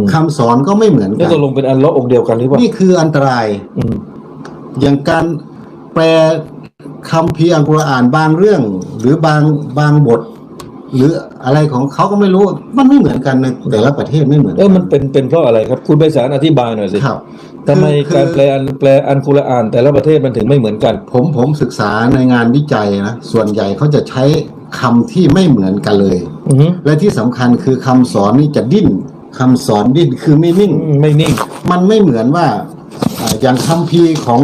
มคำสอนก็ไม่เหมือนนี่กันตกลงเป็นอันเลาะห์องค์เดียวกันหรือเปล่านี่คืออันตรายอืมอย่างการแปลคำพีร์อัลกุรอานบางเรื่อง หรือบางบางบท หรืออะไรของเขาก็ไม่รู้ มันไม่เหมือนกันในแต่ละประเทศไม่เหมือนเออมันเป็นเป็นเพราะอะไรครับ คุณไปสารอธิบายหน่อยสิครับทำไมคือการแปลอันแปลอันกุรอาน แต่ละประเทศมันถึงไม่เหมือนกัน ผมผมศึกษาในงานวิจัยนะส่วนใหญ่เขาจะใช้คำที่ไม่เหมือนกันเลยอือฮึและที่สำคัญคือคำสอนนี่จะดิ้น คำสอนดิ้นคือไม่นิ่งอืมไม่นิ่ง มันไม่เหมือนว่าอ่าอย่างคัมภีร์ของ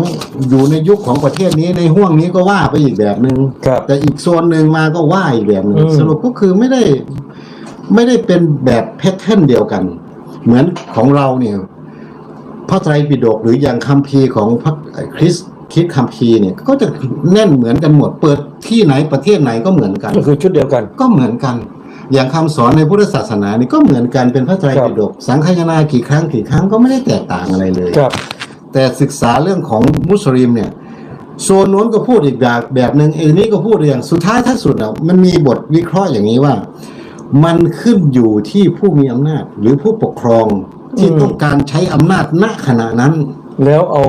อยู่ในยุคของประเทศนี้ในห่วงนี้ก็ว่าไปอีกแบบหนึง่งครับแต่อีกโซนหนึ่งมาก็ว่าอีกแบบหนึ่งอืม สรุปก็คือไม่ได้ไม่ได้เป็นแบบแพทเทิร์นเดียวกัน เหมือนของเราเนี่ยพระไตรปิฎกหรืออย่างคัมภีร์ของพระคริสต์คริดคัมภีร์เนี่ย ก็จะแน่นเหมือนกันหมด เปิดที่ไหนประเทศไหนก็เหมือนกัน ก็คือชุดเดียวกัน ก็เหมือนกัน อย่างคำสอนในพุทธศาสนานี่ก็เหมือนกันเป็นพระไตรปิฎกสังคายนากี่ครั้งกี่ครั้งก็ไม่ได้แตกต่างอะไรเลยครับ แต่ศึกษาเรื่องของมุสลิมเนี่ยโซนโน้นก็พูดอีกแบบแบบหนึ่งเอนี้ก็พูดอย่างสุดท้ายท้ายสุดอะมันมีบทวิเคราะห์อย่างนี้ว่า มันขึ้นอยู่ที่ผู้มีอำนาจหรือผู้ปกครองที่อืมต้องการใช้อำนาจณขณะนั้น แล้วเอา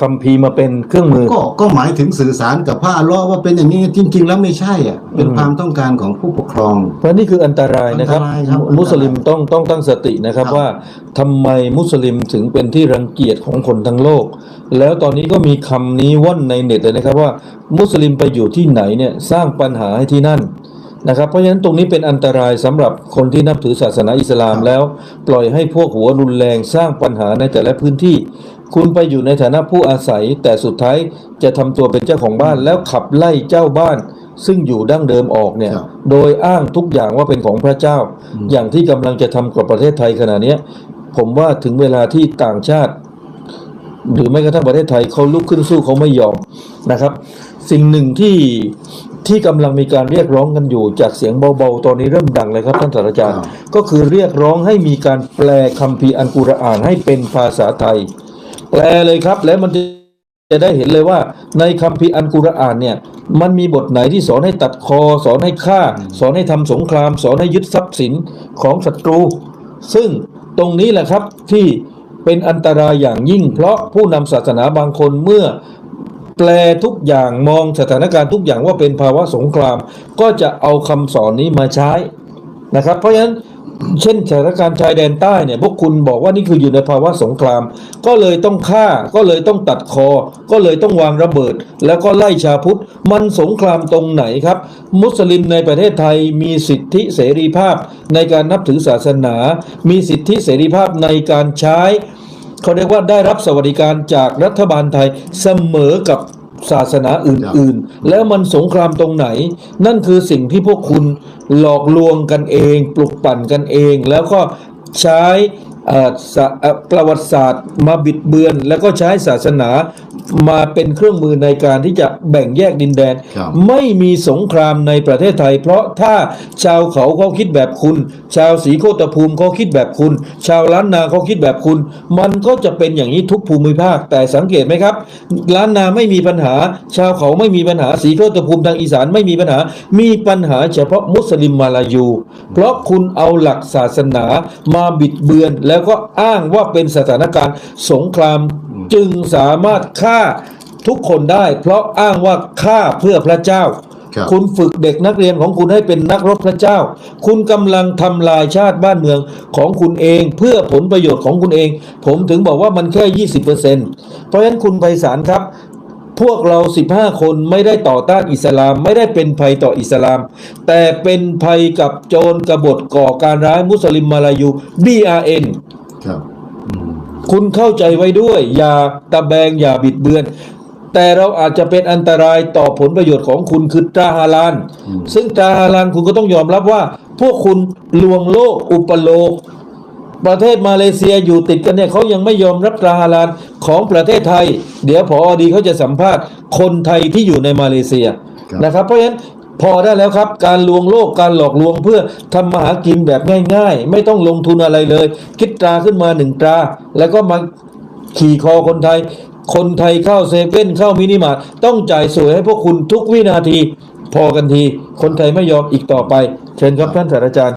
คัมภีร์มาเป็นเครื่องมือ ก็ก็หมายถึงสื่อสารกับพระอัลเลอฮ์ว่าเป็นอย่างนี้จริง ๆ แล้วไม่ใช่อะเป็นอืมความต้องการของผู้ปกครอง เพราะนี่คืออันตรายนะครับ อันตรายครับมุสลิมต้องต้องตั้งสตินะครับครับว่าทำไมมุสลิมถึงเป็นที่รังเกียจของคนทั้งโลก แล้วตอนนี้ก็มีคำนี้ว่อนในเน็ตเลยนะครับว่า มุสลิมไปอยู่ที่ไหนเนี่ยสร้างปัญหาให้ที่นั่นนะครับ เพราะฉะนั้นตรงนี้เป็นอันตรายสำหรับคนที่นับถือศาสนาอิสลามแล้ว ปล่อยให้พวกหัวรุนแรงสร้างปัญหาในแต่ละพื้นที่ คุณไปอยู่ในฐานะผู้อาศัย แต่สุดท้ายจะทำตัวเป็นเจ้าของบ้านแล้วขับไล่เจ้าบ้าน ซึ่งอยู่ดั้งเดิมออกเนี่ย ครับโดยอ้างทุกอย่างว่าเป็นของพระเจ้าอย่างที่กำลังจะทำกับประเทศไทยขณะเนี้ย ผมว่าถึงเวลาที่ต่างชาติ หรือแม้กระทั่งประเทศไทยเขาลุกขึ้นสู้เขาไม่ยอมนะครับ สิ่งหนึ่งที่ที่กำลังมีการเรียกร้องกันอยู่จากเสียงเบาๆ ตอนนี้เริ่มดังเลยครับท่านศาสตราจารย์ ครับ ก็คือเรียกร้องให้มีการแปลคัมภีร์อันกุรอานให้เป็นภาษาไทย แปลเลยครับ แล้วมันจะจะได้เห็นเลยว่า ในคัมภีร์อันกุรอานเนี่ย มันมีบทไหนที่สอนให้ตัดคอ สอนให้ฆ่า สอนให้ทำสงคราม สอนให้ยึดทรัพย์สินของศัตรู ซึ่งตรงนี้แหละครับที่เป็นอันตรายอย่างยิ่ง เพราะผู้นำศาสนาบางคนเมื่อแปลทุกอย่างมองสถานการณ์ทุกอย่างว่าเป็นภาวะสงคราม ก็จะเอาคำสอนนี้มาใช้นะครับ เพราะฉะนั้น เช่นสถานการณ์ชายแดนใต้เนี่ยพวกคุณบอกว่านี่คืออยู่ในภาวะสงคราม ก็เลยต้องฆ่าก็เลยต้องตัดคอ ก็เลยต้องวางระเบิด แล้วก็ไล่ชาพุทธมันสงครามตรงไหนครับ มุสลิมในประเทศไทยมีสิทธิเสรีภาพในการนับถือศาสนา มีสิทธิเสรีภาพในการใช้เขาเรียกว่าได้รับสวัสดิการจากรัฐบาลไทยเสมอกับ ศาสนาอื่นๆ แล้วมันสงครามตรงไหน นั่นคือสิ่งที่พวกคุณหลอกลวงกันเอง ปลุกปั่นกันเอง แล้วก็ใช้เอ่อสะเอ่อ ประวัติศาสตร์มาบิดเบือน แล้วก็ใช้ศาสนามาเป็นเครื่องมือในการที่จะแบ่งแยกดินแดนครับไม่มีสงครามในประเทศไทย เพราะถ้าชาวเขาเขาคิดแบบคุณ ชาวศรีโคตภูมิเขาคิดแบบคุณ ชาวล้านนาเขาคิดแบบคุณ มันก็จะเป็นอย่างนี้ทุกภูมิภาค แต่สังเกตไหมครับ ล้านนาไม่มีปัญหา ชาวเขาไม่มีปัญหาศรีโคตภูมิทางอีสานไม่มีปัญหา มีปัญหาเฉพาะมุสลิมมาลายู เพราะคุณเอาหลักศาสนามาบิดเบือนแล้วก็อ้างว่าเป็นสถานการณ์สงครามจึงสามารถฆ่าทุกคนได้ เพราะอ้างว่าฆ่าเพื่อพระเจ้าครับคุณฝึกเด็กนักเรียนของคุณให้เป็นนักรบพระเจ้า คุณกำลังทำลายชาติบ้านเมืองของคุณเอง เพื่อผลประโยชน์ของคุณเอง ผมถึงบอกว่ามันแค่20%เพราะฉะนั้นคุณไพศาลครับ พวกเรา 15 คนไม่ได้ต่อต้านอิสลามไม่ได้เป็นภัยต่ออิสลาม แต่เป็นภัยกับโจรกบฏก่อการร้ายมุสลิมมาลายู BRN ครับอืมคุณเข้าใจไว้ด้วย อย่าตะแบงอย่าบิดเบือน แต่เราอาจจะเป็นอันตรายต่อผลประโยชน์ของคุณคือตราฮาลาน ซึ่งตราฮาลานคุณก็ต้องยอมรับว่า พวกคุณลวงโลกอุปโลก ประเทศมาเลเซียอยู่ติดกันเนี่ยเขายังไม่ยอมรับตราฮาลานของประเทศไทย เดี๋ยวพอดีเขาจะสัมภาษณ์คนไทยที่อยู่ในมาเลเซียครับนะครับเพราะฉะนั้นพอได้แล้วครับ การลวงโลกการหลอกลวงเพื่อทำมาหากินแบบง่าย ๆ ไม่ต้องลงทุนอะไรเลย คิดตราขึ้นมาหนึ่งตรา แล้วก็มาขี่คอคนไทย คนไทยเข้าเซเว่นเข้ามินิมาร์ทต้องจ่ายสวยให้พวกคุณทุกวินาที พอกันที คนไทยไม่ยอมอีกต่อไป เชิญครับท่านศาสตราจารย์